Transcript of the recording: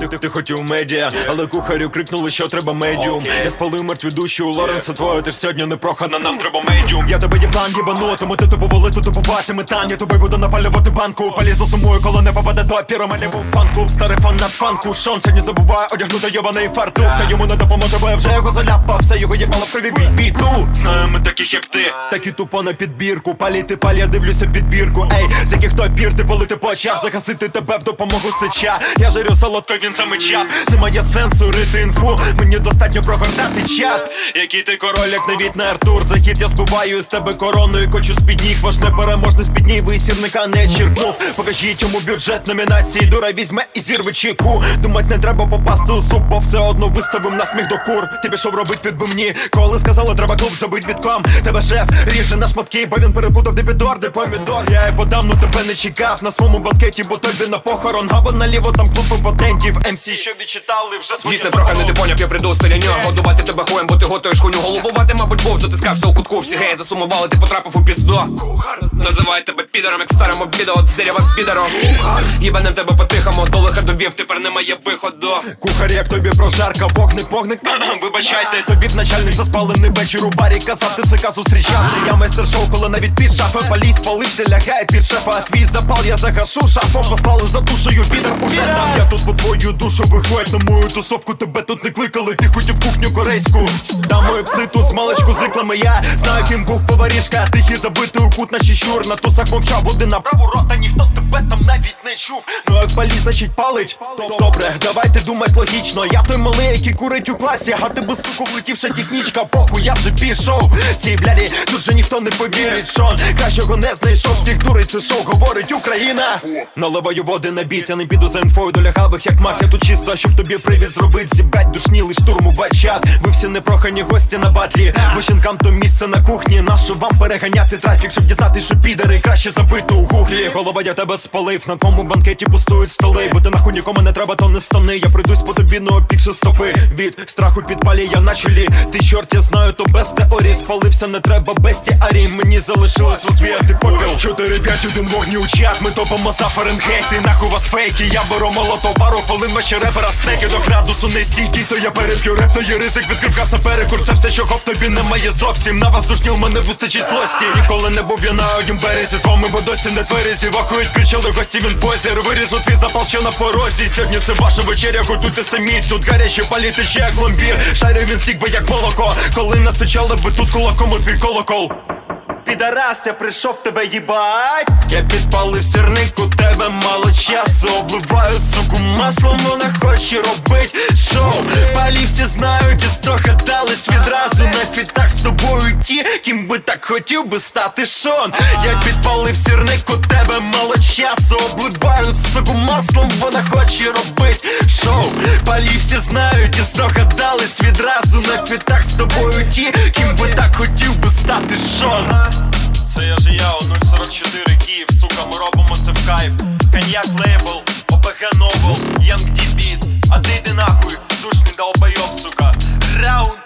Ти, ти, ти хотів медіа, але кухарю крикнули, що треба медіум. Я спалив мертві душі у Лоренса твою, ти ж сьогодні не прохана, нам треба медіум. Я тебе є план їбану, тому ти тупо валити, тупо бачити метан. Я тобі буду напалювати банку. Полізу сумую, коли не попаде до. Мені був фан-клуб, старий фан над фанку. Шон сьогодні забуває одягнути йобаний фартук. Та йому не допоможе, бо я вже його заляпав. Все його їбало в криві від біту. Знаю, ми таких як ти, такі тупо на підбірку. Паліти паль, я дивлюся підбірку. Ей, з яких то пір ти полити почав Загасити тебе в допомогу сича. Я жарю солодко, він замичав. Немає сенсу рити інфу. Мені достатньо прогортати чат. Який ти король, як навіть Артур. Захід я збиваю з тебе короною, кочу з-під ніг. Ваш непереможний з-під ніг висірника не черкнув. Покажіть йому бюджет номінації. Дура візьме і зірве чеку. Думать, не треба попасти у суп, бо все одно виставим на сміх до кур. Ти пішов робить відбивні. Коли сказали, треба клуб забить бітком. Тебе шеф ріже на шматки, бо він перепутав дебідор, де помідор. Я і подам, ну тебе не чекав на своєму банкеті, бо тобі на похорон. Або наліво там клуб імпотентів. МС, що відчитали вже свої Дійсно, трохи не ти поняв, я прийду з нього Годувати тебе хуєм, бо ти готуєш хуйню Головувати, був, затискався у кутку Всі геї засумували, ти потрапив у пізду Називають тебе підером, як старому відео Дерева підером Їбанем тебе по-тихому, до лиха довів, тепер немає виходу Кухар, як тобі прожарка, вогник, вогник. Вибачайте, тобі б начальник за спалений вечір у барі казав, ти ЦК зустрічати. Я майстер шоу, коли навіть під шафи палій спалився, лягає під шефа. Твій запал я загашу, шафом послали за душею, підер уже там. Я тут по твою душу виходь на мою тусовку, тебе тут не кликали, ти хотів кухню корейську. Там мої пси тут з маличку з іклами я знаю, ким був поварішка, тихий забитий у кут наші щур. На тусах мовчав один на праву рота, ніхто тебе там навіть не чув. Ну як палі, значить палить. Добре, давайте думать логічно. Я той малий, який курить у класі, а ти без стуку влетівша технічка, похуй, я вже пішов. Ці блярі, тут же ніхто не повірить, Шон. Кращого не знайшов, всіх дурить, це шоу говорить Україна. Наливаю води на біт, я не піду за інфою до лягавих, як мафія тут чисто, щоб тобі привід зробить. Зібрать душнілий штурму чат. Ви всі непрохані гості на батлі. Жінкам то місце на кухні. Нащо вам переганяти трафік, щоб дізнати, що підери краще забито у гуглі. Голова я тебе спалив, на твоєму банкеті пустують столи. Бо ти нахуй нікому не треба, то не стани. Я пройдусь по тобі, ну опікши стопи. Від страху підпалі я на чолі. Ти чорт, я знаю, то без теорії спалився, не треба без тіарі. Мені залишилось розвіяти попіл. 4-5-1 вогні у чат, ми топимо за Фаренгейт. Ти нахуй вас фейки, я беру молото, пару хвилин ваші репера стеки до градусу не стійкий, то я переп'ю реп, то є ризик відкрив газ на перекур. Це все, чого в тобі немає зовсім. На вас душні, у мене вистачить злості. Ніколи не був я на однім березі. З вами бо досі не тверезі. Вахують, кричали гості, він позір. Виріжу твій запал ще на порозі. Сьогодні це ваша вечеря, готуйте самі. Тут гарячі паліти ще як ламбір. Шарю він стік би як молоко. Коли настучали би тут кулаком у твій колокол. Підарас, я прийшов тебе їбать Я підпалив сірник, у тебе мало часу Обливаю суку маслом, вона хоче робить шоу. Палі всі знають і здогадались відразу На фітах з тобою ті, ким би так хотів би стати Шон. Я підпалив сірник, у тебе мало часу. Обливаю суку маслом, вона хоче робить шоу. Палі всі знають і здогадались відразу На фітах з тобою ті, ким би так хотів би стати Шон. Це я же я, 044 Київ, сука, ми робимо це в кайф. Коньяк лейбл, Янг Ді Біт, а ти йди нахуй, душний долбойоб, сука. Раунд.